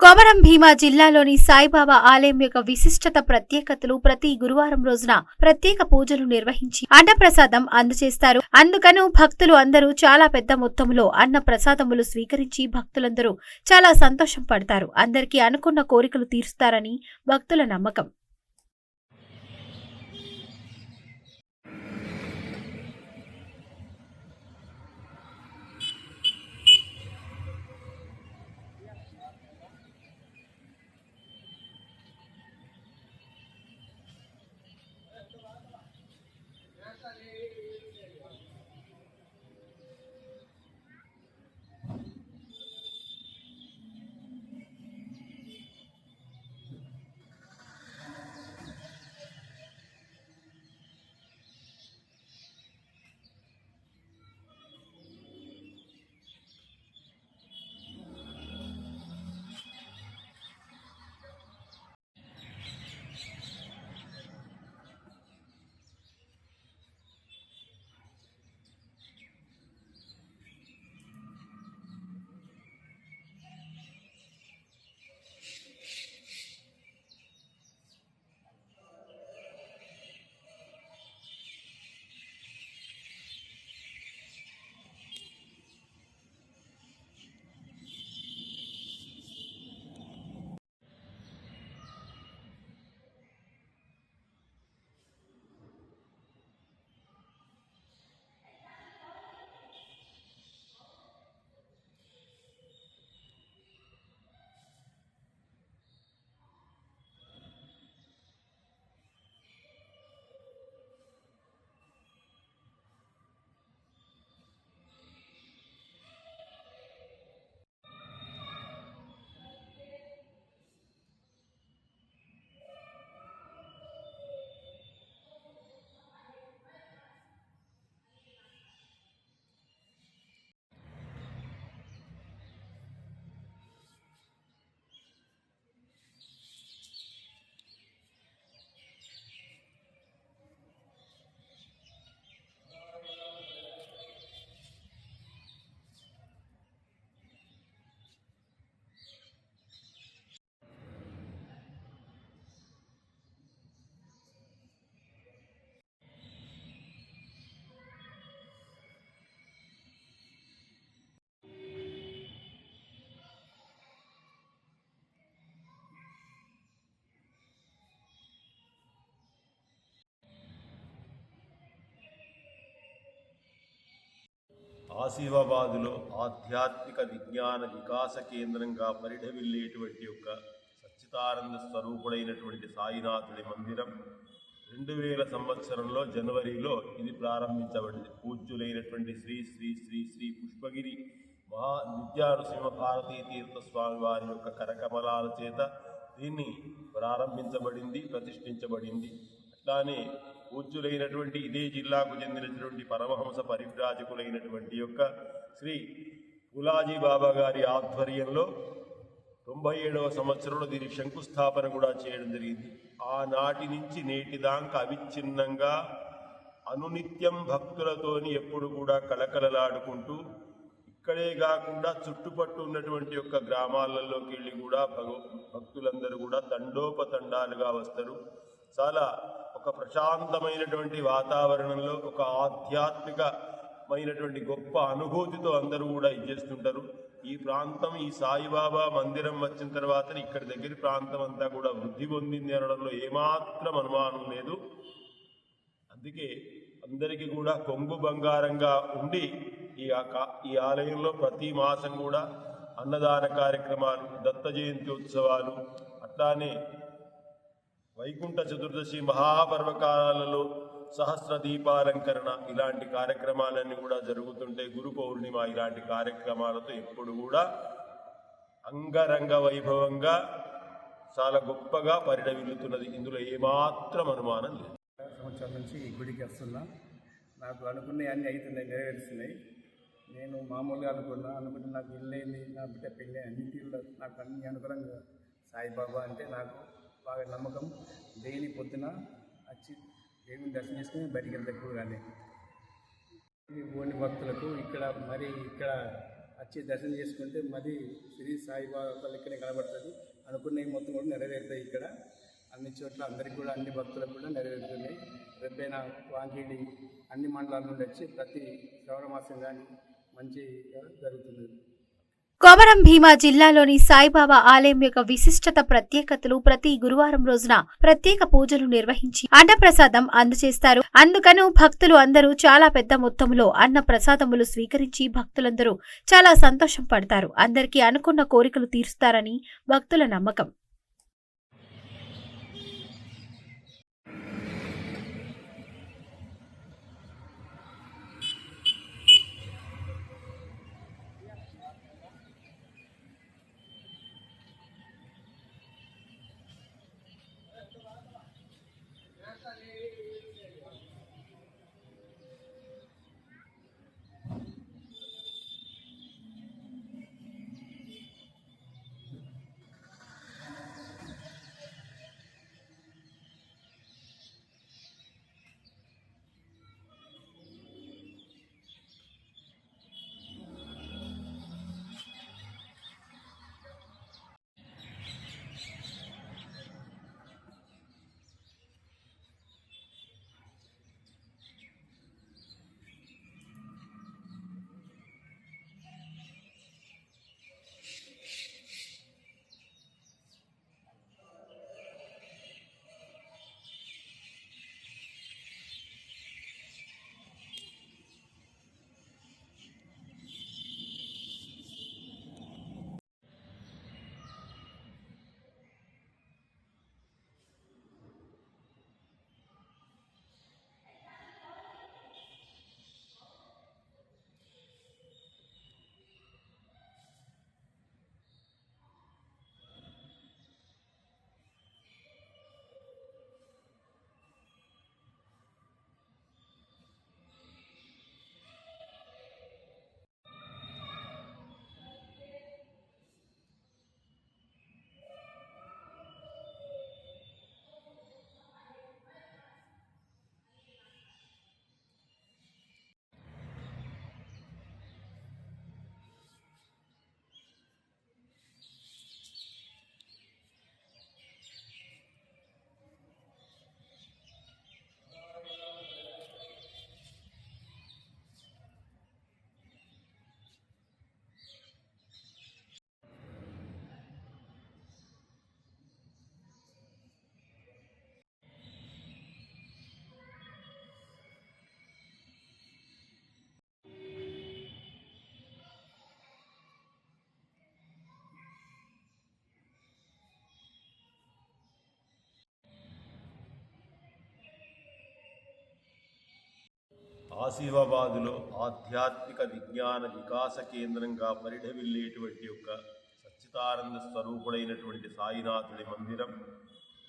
కొమరం భీమా జిల్లాలోని సాయిబాబా ఆలయం యొక్క విశిష్టత ప్రత్యేకతలు ప్రతి గురువారం రోజున ప్రత్యేక పూజలు నిర్వహించి అన్నప్రసాదం అందజేస్తారు. అందుకను భక్తులు అందరూ చాలా పెద్ద మొత్తంలో అన్న ప్రసాదములు స్వీకరించి భక్తులందరూ చాలా సంతోషం పడతారు. అందరికీ అనుకున్న కోరికలు తీరుస్తారని భక్తుల నమ్మకం. ఆసిఫాబాదులో ఆధ్యాత్మిక విజ్ఞాన వికాస కేంద్రంగా పరిఢవిల్లేటువంటి యొక్క సచ్చితానంద స్వరూపుడైనటువంటి సాయినాథుడి మందిరం రెండు వేల సంవత్సరంలో జనవరిలో ఇది ప్రారంభించబడింది. పూజ్యులైనటువంటి శ్రీ శ్రీ శ్రీ శ్రీ పుష్పగిరి మహా నిత్యానృసింహ భారతీ తీర్థ స్వామి వారి యొక్క కరకమలాల చేత దీన్ని ప్రారంభించబడింది ప్రతిష్ఠించబడింది. అట్లానే పూజ్యులైనటువంటి ఇదే జిల్లాకు చెందినటువంటి పరమహంస పరివ్రాజకులైనటువంటి యొక్క శ్రీ పులాజీ బాబా గారి ఆధ్వర్యంలో తొంభై ఏడవ సంవత్సరంలో దీని శంకుస్థాపన కూడా చేయడం జరిగింది. ఆనాటి నుంచి నేటి దాకా అవిచ్ఛిన్నంగా అనునిత్యం భక్తులతోని ఎప్పుడు కూడా కలకలలాడుకుంటూ ఇక్కడే కాకుండా చుట్టుపట్టు ఉన్నటువంటి యొక్క గ్రామాలలోకి వెళ్ళి కూడా భగవ భక్తులందరూ కూడా తండోపతండాలుగా వస్తారు. చాలా ఒక ప్రశాంతమైనటువంటి వాతావరణంలో ఒక ఆధ్యాత్మికమైనటువంటి గొప్ప అనుభూతితో అందరూ కూడా ఇచ్చేస్తుంటారు ఈ ప్రాంతం ఈ సాయిబాబా మందిరం వచ్చిన తర్వాత ఇక్కడి దగ్గర ప్రాంతం అంతా కూడా వృద్ధి పొందింది అనడంలో ఏమాత్రం అనుమానం లేదు. అందుకే అందరికీ కూడా కొంగు బంగారంగా ఉండి ఈ ఈ ఆలయంలో ప్రతి మాసం కూడా అన్నదాన కార్యక్రమాలు దత్త జయంతి ఉత్సవాలు అట్లానే వైకుంఠ చతుర్దశి మహాపర్వకాలలో సహస్ర దీపాలంకరణ ఇలాంటి కార్యక్రమాలన్నీ కూడా జరుగుతుంటే గురు పౌర్ణిమ ఇలాంటి కార్యక్రమాలతో ఎప్పుడు కూడా అంగరంగ వైభవంగా చాలా గొప్పగా పరిణమిల్లుతున్నది. ఇందులో ఏమాత్రం అనుమానం లేదు. సంవత్సరం నుంచి ఈ గుడికి వస్తున్నా. నాకు అనుకున్నవి అన్నీ అవుతున్నాయి నెరవేరుస్తున్నాయి. నేను మామూలుగా అనుకున్నా అనుకుంటే నాకు ఇల్లు అయింది నా బిడ్డ పెళ్ళి అన్ని తీరులో నాకు అన్ని అనుకూలంగా. సాయిబాబా అంటే నాకు బాగా నమ్మకం. డైలీ పొద్దున వచ్చి దేవుని దర్శనం చేసుకుని బయటికి వెళ్తే ఎక్కువగానే ఓని భక్తులకు ఇక్కడ మరి ఇక్కడ వచ్చి దర్శనం చేసుకుంటే మరి శ్రీ సాయిబాబా లెక్కనే కనబడుతుంది. అనుకున్నవి మొత్తం కూడా నెరవేరుతాయి ఇక్కడ. అన్ని చోట్ల అందరికీ కూడా అన్ని భక్తులకు కూడా నెరవేరుతున్నాయి. రేపైన వాంకిడి అన్ని మండలాల నుండి వచ్చి ప్రతి శ్రవణ మాసం కానీ మంచిగా జరుగుతుంది కొమరం భీమా జిల్లాలోని సాయిబాబా ఆలయం యొక్క విశిష్టత ప్రత్యేకతలు ప్రతి గురువారం రోజున ప్రత్యేక పూజలు నిర్వహించి అన్నప్రసాదం అందజేస్తారు. అందుకను భక్తులు అందరూ చాలా పెద్ద మొత్తంలో అన్న ప్రసాదములు స్వీకరించి భక్తులందరూ చాలా సంతోషం పడతారు. అందరికీ అనుకున్న కోరికలు తీరుస్తారని భక్తుల నమ్మకం. ఆసిఫాబాదులో ఆధ్యాత్మిక విజ్ఞాన వికాస కేంద్రంగా పరిఢవిల్లేటువంటి యొక్క సచ్చితానంద స్వరూపుడైనటువంటి సాయినాథుడి మందిరం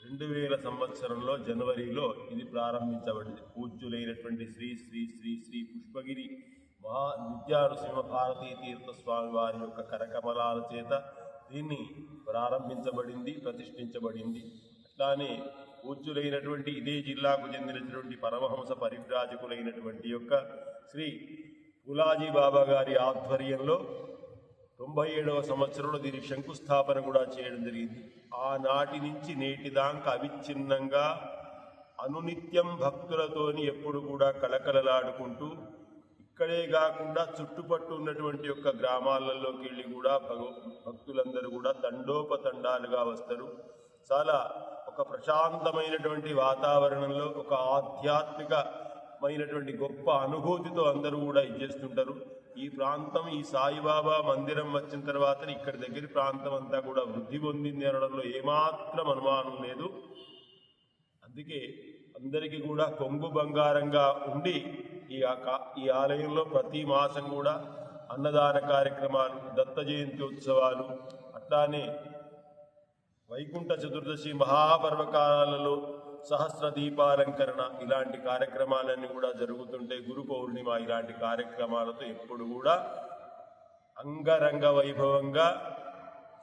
రెండు వేల సంవత్సరంలో జనవరిలో ఇది ప్రారంభించబడింది. పూజ్యులైనటువంటి శ్రీ శ్రీ శ్రీ శ్రీ పుష్పగిరి మహా నిత్యానృసింహ భారతీ తీర్థ స్వామి వారి యొక్క కరకమలాల చేత దీన్ని ప్రారంభించబడింది ప్రతిష్ఠించబడింది. అట్లానే పూజ్యులైనటువంటి ఇదే జిల్లాకు చెందినటువంటి పరమహంస పరివ్రాజకులైనటువంటి యొక్క శ్రీ పులాజీ బాబా గారి ఆధ్వర్యంలో తొంభై ఏడవ సంవత్సరంలో దీని శంకుస్థాపన కూడా చేయడం జరిగింది. ఆనాటి నుంచి నేటిదాకా అవిచ్ఛిన్నంగా అనునిత్యం భక్తులతోని ఎప్పుడు కూడా కలకలలాడుకుంటూ ఇక్కడే కాకుండా చుట్టుపట్టు ఉన్నటువంటి యొక్క గ్రామాలలోకి వెళ్ళి కూడా భగ- భక్తులందరూ కూడా తండోపతండాలుగా వస్తారు. చాలా ఒక ప్రశాంతమైనటువంటి వాతావరణంలో ఒక ఆధ్యాత్మికమైనటువంటి గొప్ప అనుభూతితో అందరూ కూడా ఇచ్చేస్తుంటారు ఈ ప్రాంతం ఈ సాయిబాబా మందిరం వచ్చిన తర్వాత ఇక్కడి దగ్గర ప్రాంతం అంతా కూడా వృద్ధి పొందింది అనడంలో ఏమాత్రం అనుమానం లేదు. అందుకే అందరికీ కూడా కొంగు బంగారంగా ఉండి ఈ ఈ ఆలయంలో ప్రతి మాసం కూడా అన్నదాన కార్యక్రమాలు దత్త జయంతి ఉత్సవాలు అట్లానే వైకుంఠ చతుర్దశి మహాపర్వకాలలో సహస్ర దీపాలంకరణ ఇలాంటి కార్యక్రమాలన్నీ కూడా జరుగుతుంటే గురు పౌర్ణిమ ఇలాంటి కార్యక్రమాలతో ఎప్పుడు కూడా అంగరంగ వైభవంగా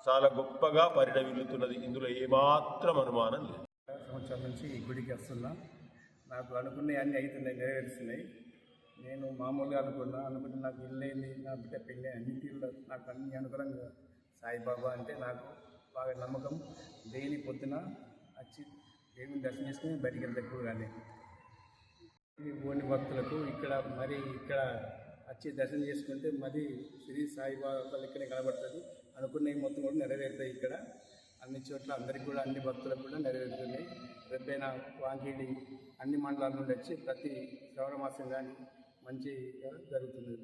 చాలా గొప్పగా పరిణమిల్లుతున్నది. ఇందులో ఏమాత్రం అనుమానం లేదు. సంవత్సరం నుంచి ఈ గుడికి వస్తున్నా. నాకు అనుకున్నవి అన్నీ అవుతున్నాయి నెరవేరుస్తున్నాయి. నేను మామూలుగా అనుకున్నా అనుకుంటే నాకు ఇల్లు అయింది నా బిడ్డ పెళ్ళి అన్ని తీరులో నాకు అన్ని అనుకూలంగా. సాయిబాబా అంటే నాకు బాగా నమ్మకం. డైలీ పొద్దున వచ్చి దేవుని దర్శనం చేసుకుని బయటికి వెళ్తే ఎక్కువ కానీ ఓని భక్తులకు ఇక్కడ మరి ఇక్కడ వచ్చి దర్శనం చేసుకుంటే మరి శ్రీ సాయిబాబా ఇక్కడే కనబడుతుంది. అనుకున్నవి మొత్తం కూడా నెరవేరుతాయి ఇక్కడ. అన్ని చోట్ల అందరికీ కూడా అన్ని భక్తులకు కూడా నెరవేరుతున్నాయి. రేపైనా వాంకిడి అన్ని మండలాల నుండి వచ్చి ప్రతి శ్రవణ మాసం కానీ మంచిగా జరుగుతుంది.